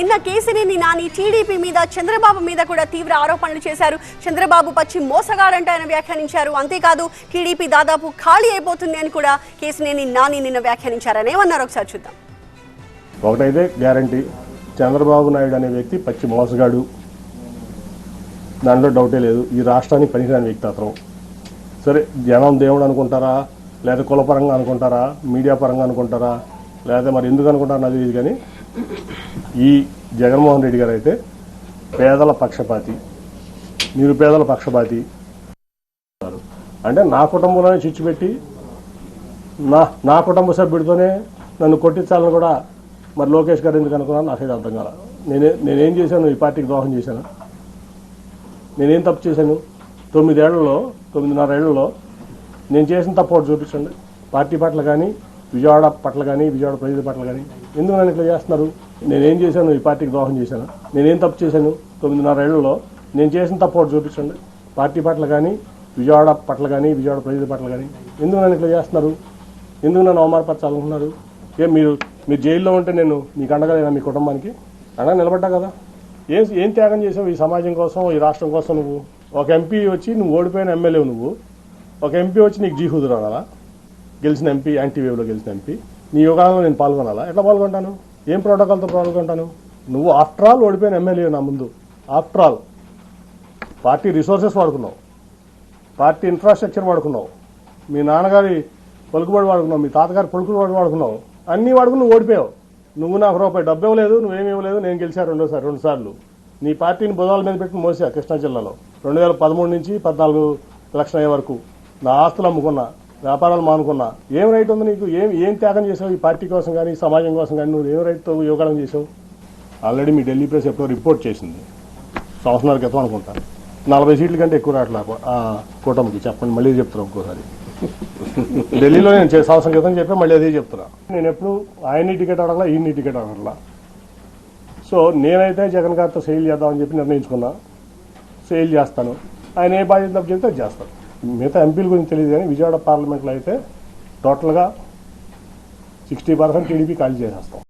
నిన్న కేసినేని నాని టీడీపీ మీద చంద్రబాబు మీద కూడా తీవ్ర ఆరోపణలు చేశారు. చంద్రబాబు పచ్చి మోసగాడంటే ఆయన వ్యాఖ్యానించారు. అంతేకాదు టీడీపీ దాదాపు ఖాళీ అయిపోతుంది అని కూడా కేసినేని నాని నిన్న వ్యాఖ్యానించారని ఏమన్నారు? ఒకసారి చూద్దాం. ఒకటైతే గ్యారంటీ చంద్రబాబు నాయుడు అనే వ్యక్తి పచ్చి మోసగాడు. దాంట్లో డౌటే లేదు. ఈ రాష్ట్రానికి పనికిరాని వ్యక్తి అతను. సరే జనం దేవుడు అనుకుంటారా? లేదా కులపరంగా అనుకుంటారా? మీడియా పరంగా అనుకుంటారా? లేదా మరి ఎందుకు అనుకుంటారా నాకు తెలియదు కానీ ఈ జగన్మోహన్ రెడ్డి గారు అయితే పేదల పక్షపాతి నిరుపేదల పక్షపాతి. అంటే నా కుటుంబంలోనే చిచ్చుపెట్టి నా నా కుటుంబ సభ్యుడితోనే నన్ను కొట్టించాలని కూడా మరి లోకేష్ గారు ఎందుకు అనుకున్నాను నాకైతే అర్థం కాల. నేనే నేనేం చేశాను? ఈ పార్టీకి ద్రోహం చేశాను. నేనేం తప్పు చేశాను? తొమ్మిదేళ్ళలో తొమ్మిదిన్నర ఏళ్ళలో నేను చేసిన తప్పు ఒకటి చూపించండి. పార్టీ పట్ల కానీ విజయవాడ పట్ల కానీ విజయవాడ ప్రజల పట్ల కానీ ఎందుకు నన్ను ఇట్లా చేస్తున్నారు? నేనేం చేశాను? ఈ పార్టీకి ద్రోహం చేశాను. నేనేం తప్పు చేశాను? తొమ్మిదిన్నర ఏళ్ళలో నేను చేసిన తప్పు ఒకటి చూపించండి. పార్టీ పట్ల కానీ విజయవాడ పట్ల కానీ విజయవాడ ప్రజల పట్ల కానీ ఎందుకు నన్ను ఇట్లా చేస్తున్నారు? ఎందుకు నన్ను అవమానపరచాలనుకున్నారు? ఏం మీరు మీరు జైల్లో ఉంటే నేను మీకు అండగా మీ కుటుంబానికి? అండగా నిలబడ్డా కదా. ఏం ఏం త్యాగం చేసావు ఈ సమాజం కోసం ఈ రాష్ట్రం కోసం నువ్వు? ఒక ఎంపీ వచ్చి నువ్వు ఓడిపోయిన ఎమ్మెల్యే నువ్వు. ఒక ఎంపీ వచ్చి నీకు జీహుదురా కదా గెలిచిన ఎంపీ యాంటీవేవ్లో గెలిచిన ఎంపీ నీ యోగాలో నేను పాల్గొనాలా? ఎట్లా పాల్గొంటాను? ఏం ప్రోటోకాల్తో పాల్గొంటాను? నువ్వు ఆఫ్టర్ ఆల్ ఓడిపోయిన ఎమ్మెల్యే నా ముందు. After all. పార్టీ రిసోర్సెస్ వాడుకున్నావు. పార్టీ ఇన్ఫ్రాస్ట్రక్చర్ వాడుకున్నావు. మీ నాన్నగారి పలుకుబడి వాడుకున్నావు మీ తాతగారి పలుకుబడి వాడుకున్నావు. అన్నీ వాడుకుని నువ్వు ఓడిపోయావు. నువ్వు నాకు రూపాయి డబ్బు ఇవ్వలేదు నువ్వేమి ఇవ్వలేదు నేను గెలిచా రెండోసారి రెండుసార్లు నీ పార్టీని బుధాల మీద పెట్టి మోసా కృష్ణా జిల్లాలో. రెండు వేల పదమూడు నుంచి పద్నాలుగు లక్షల అయ్యే వరకు. నా ఆస్తులు అమ్ముకున్నా. వ్యాపారాలు మానుకున్నా. ఏం రైట్ ఉంది నీకు? ఏం ఏం త్యాగం చేసావు ఈ పార్టీ కోసం కానీ సమాజం కోసం కానీ నువ్వు ఏం రైట్తో యోగాడం చేసావు ఆల్రెడీ మీ ఢిల్లీ ప్రెస్ ఎప్పుడో రిపోర్ట్ చేసింది. సంవత్సరాల క్రితం అనుకుంటా. నలభై సీట్ల కంటే ఎక్కువ రావట్లే ఆ కూటమికి. చెప్పండి మళ్ళీ చెప్తున్నా ఒక్కోసారి. ఢిల్లీలో నేను సంవత్సరం క్రితం చెప్పా మళ్ళీ అదే చెప్తున్నా. నేను ఎప్పుడు ఆయన్ని టికెట్ అడగలా ఈయన్ని టికెట్ అడగలా. సో నేనైతే జగన్ గారితో సెయిల్ చేద్దామని చెప్పి నిర్ణయించుకున్నా. సెయిల్ చేస్తాను. ఆయన ఏ బాధ్యత చెప్తే అది చేస్తాను. మిగతా ఎంపీల గురించి తెలియదు కానీ విజయవాడ పార్లమెంట్లో అయితే టోటల్గా సిక్స్టీ పర్సెంట్ టీడీపీ ఖాళీ చేసేస్తాం.